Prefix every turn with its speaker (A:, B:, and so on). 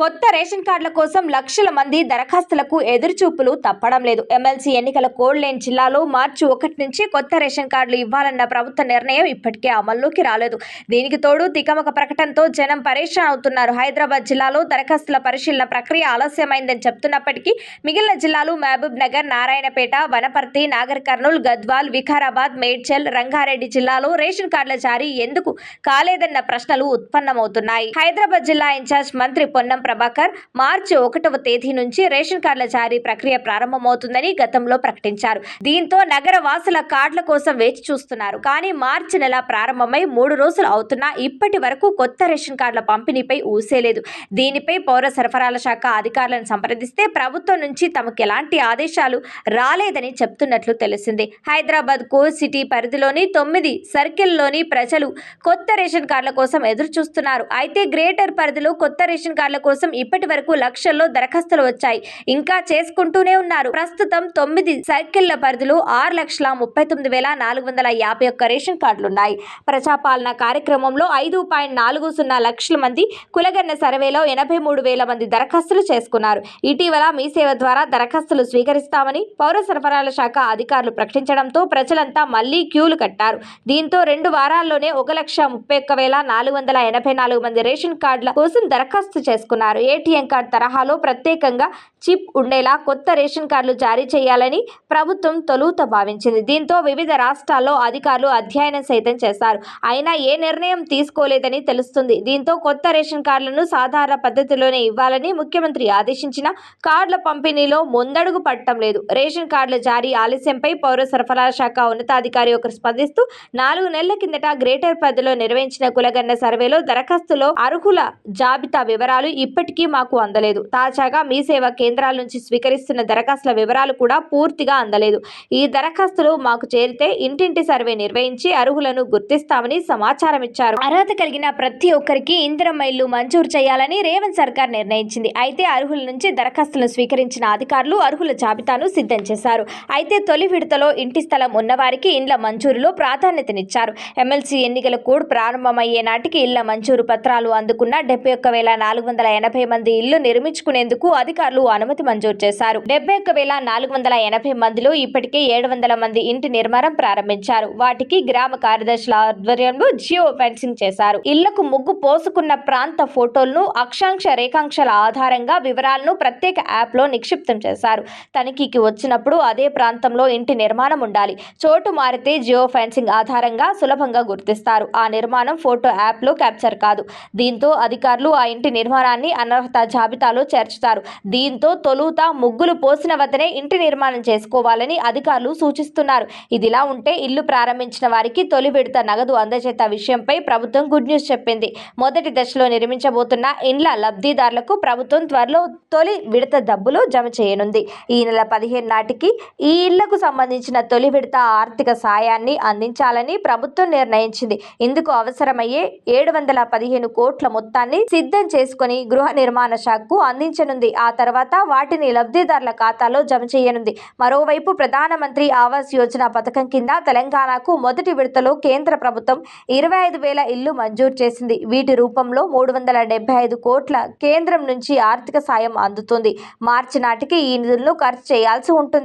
A: కొత్త రేషన్ కార్డుల కోసం లక్షల మంది దరఖాస్తులకు ఎదురుచూపులు తప్పడం లేదు. ఎమ్మెల్సీ ఎన్నికల కోడ్లేని జిల్లాలో మార్చి ఒకటి నుంచి కొత్త రేషన్ కార్డులు ఇవ్వాలన్న ప్రభుత్వ నిర్ణయం ఇప్పటికే అమల్లోకి రాలేదు. దీనికి తోడు తికమక ప్రకటనతో జనం పరేషాన్ అవుతున్నారు. హైదరాబాద్ జిల్లాలో దరఖాస్తుల పరిశీలన ప్రక్రియ ఆలస్యమైందని చెప్తున్నప్పటికీ మిగిలిన జిల్లాలు మహబూబ్ నగర్ నారాయణపేట వనపర్తి నాగర్ కర్నూలు గద్వాల్ వికారాబాద్ మేడ్చల్ రంగారెడ్డి జిల్లాలో రేషన్ కార్డుల జారీ ఎందుకు కాలేదన్న ప్రశ్నలు ఉత్పన్నమవుతున్నాయి. హైదరాబాద్ జిల్లా ఇన్ఛార్జ్ మంత్రి పొన్నం ప్రభాకర్ మార్చి ఒకటవ తేదీ నుంచి రేషన్ కార్డుల జారీ ప్రక్రియ ప్రారంభమవుతుందని గతంలో ప్రకటించారు. దీంతో నగర వాసుల కార్డుల కోసం వేచి చూస్తున్నారు. కానీ మార్చి నెల ప్రారంభమై మూడు రోజులు అవుతున్నా ఇప్పటి వరకు కొత్త రేషన్ కార్డుల పంపిణీపై ఊసేలేదు దీనిపై పౌర సరఫరాల శాఖ అధికారులను సంప్రదిస్తే ప్రభుత్వం నుంచి తమకు ఎలాంటి ఆదేశాలు రాలేదని చెప్తున్నట్లు తెలిసింది. హైదరాబాద్ కోర్ సిటీ పరిధిలోని తొమ్మిది సర్కిల్లోని ప్రజలు కొత్త రేషన్ కార్డుల కోసం ఎదురు చూస్తున్నారు అయితే గ్రేటర్ పరిధిలో కొత్త రేషన్ కార్డుల కోసం ఇప్పటి వరకు లక్షల్లో దరఖాస్తులు వచ్చాయి. ఇంకా చేసుకుంటూనే ఉన్నారు. ప్రస్తుతం తొమ్మిది సర్కిళ్ళ పరిధిలో ఆరు లక్షల ముప్పై తొమ్మిది వేల నాలుగు వందల యాభై ఒక్క రేషన్ కార్డులు ఉన్నాయి ప్రజాపాలన కార్యక్రమంలో ఐదు పాయింట్ నాలుగు సున్నా లక్షల మంది కులగన్న సర్వేలో ఎనభై మూడు వేల మంది దరఖాస్తులు చేసుకున్నారు. ఇటీవల మీ సేవ ద్వారా దరఖాస్తులు స్వీకరిస్తామని పౌర సరఫరాల శాఖ అధికారులు ప్రకటించడంతో ప్రజలంతా మళ్ళీ క్యూలు కట్టారు. దీంతో రెండు వారాల్లోనే ఒక లక్ష ముప్పై ఒక్క వేల నాలుగు వందల ఎనభై నాలుగు మంది రేషన్ కార్డుల కోసం దరఖాస్తు చేసుకున్నారు. ఏటీఎం కార్డు తరహాలో ప్రత్యేకంగా చిప్ ఉండేలా కొత్త రేషన్ కార్డులు జారీ చేయాలని ప్రభుత్వం తొలుత భావించింది. దీంతో వివిధ రాష్ట్రాల్లో అధికారులు అధ్యయనం సైతం చేశారు. అయినా ఏ నిర్ణయం తీసుకోలేదని తెలుస్తుంది. దీంతో కొత్త రేషన్ కార్డులను సాధారణ పద్ధతిలోనే ఇవ్వాలని ముఖ్యమంత్రి ఆదేశించిన కార్డుల పంపిణీలో ముందడుగు పట్టడం లేదు. రేషన్ కార్డుల జారీ ఆలస్యంపై పౌర సరఫరాల శాఖ ఉన్నతాధికారి ఒకరు స్పందిస్తూ నాలుగు నెలల కిందట గ్రేటర్ పరిధిలో నిర్వహించిన కులగన్న సర్వేలో దరఖాస్తులో అర్హుల జాబితా వివరాలు ఇప్పటికీ మాకు అందలేదు. తాజాగా మీ సేవా కేంద్రాల నుంచి స్వీకరిస్తున్న దరఖాస్తుల వివరాలు కూడా పూర్తిగా అందలేదు. ఈ దరఖాస్తులు మాకు చేరితే ఇంటింటి సర్వే నిర్వహించి అర్హులను గుర్తిస్తామని సమాచారం ఇచ్చారు. అర్హత కలిగిన ప్రతి ఒక్కరికి ఇందిరం మైళ్ళు మంజూరు చేయాలని రేవంత్ సర్కార్ నిర్ణయించింది. అయితే అర్హుల నుంచి దరఖాస్తులను స్వీకరించిన అధికారులు అర్హుల జాబితాను సిద్ధం చేశారు. అయితే తొలి విడతలో ఇంటి స్థలం ఉన్నవారికి ఇండ్ల మంజూరులో ప్రాధాన్యతనిచ్చారు. ఎమ్మెల్సీ ఎన్నికల కోడ్ ప్రారంభమయ్యే నాటికి ఇళ్ళ మంజూరు పత్రాలు అందుకున్న డెబ్బై ఒక్క వేల నాలుగు వందల ఎనభై మంది ఇల్లు నిర్మించుకునేందుకు అధికారులు అనుమతి మంజూరు చేశారు. డెబ్బై ఒక్క వేల నాలుగు వందల ఎనభై మందిలో ఇప్పటికే ఏడు వందల మంది ఇంటి నిర్మాణం ప్రారంభించారు. వాటికి గ్రామ కార్యదర్శుల ఆధ్వర్యంలో జియో ఫెన్సింగ్ చేశారు. ఇళ్ళకు ముగ్గు పోసుకున్న ప్రాంత ఫోటోలను అక్షాంశ రేఖాంశాల ఆధారంగా వివరాలను ప్రత్యేక యాప్లో నిక్షిప్తం చేశారు. తనిఖీకి వచ్చినప్పుడు అదే ప్రాంతంలో ఇంటి నిర్మాణం ఉండాలి. చోటు మారితే జియో ఫెన్సింగ్ ఆధారంగా సులభంగా గుర్తిస్తారు. ఆ నిర్మాణం ఫోటో యాప్లో క్యాప్చర్ కాదు. దీంతో అధికారులు ఆ ఇంటి నిర్మాణాన్ని అనర్హత జాబితాలో చేర్చుతారు. దీంతో తొలుత ముగ్గులు పోసిన వద్దనే ఇంటి నిర్మాణం చేసుకోవాలని అధికారులు సూచిస్తున్నారు. ఇదిలా ఉంటే ఇల్లు ప్రారంభించిన వారికి తొలి విడత నగదు అందజేత విషయంపై ప్రభుత్వం గుడ్ న్యూస్ చెప్పింది. మొదటి దశలో నిర్మించబోతున్న ఇండ్ల లబ్ధిదారులకు ప్రభుత్వం త్వరలో తొలి విడత డబ్బులు జమ చేయనుంది. ఈ నెల పదిహేను నాటికి ఈ ఇళ్ళకు సంబంధించిన తొలి విడత ఆర్థిక సాయాన్ని అందించాలని ప్రభుత్వం నిర్ణయించింది. ఇందుకు అవసరమయ్యే ఏడు వందల పదిహేను కోట్ల మొత్తాన్ని సిద్ధం చేసుకుని గృహ నిర్మాణ శాఖకు అందించనుంది. ఆ తర్వాత వాటిని లబ్ధిదారుల ఖాతాలో జమ చేయనుంది. మరోవైపు ప్రధానమంత్రి ఆవాస్ యోజన పథకం కింద తెలంగాణకు మొదటి విడతలో కేంద్ర ప్రభుత్వం ఇరవై ఐదు వేల ఇల్లు మంజూరు చేసింది. వీటి రూపంలో మూడు వందల డెబ్బై ఐదు కోట్ల కేంద్రం నుంచి ఆర్థిక సాయం అందుతుంది. మార్చి నాటికి ఈ నిధులను ఖర్చు చేయాల్సి ఉంటుంది.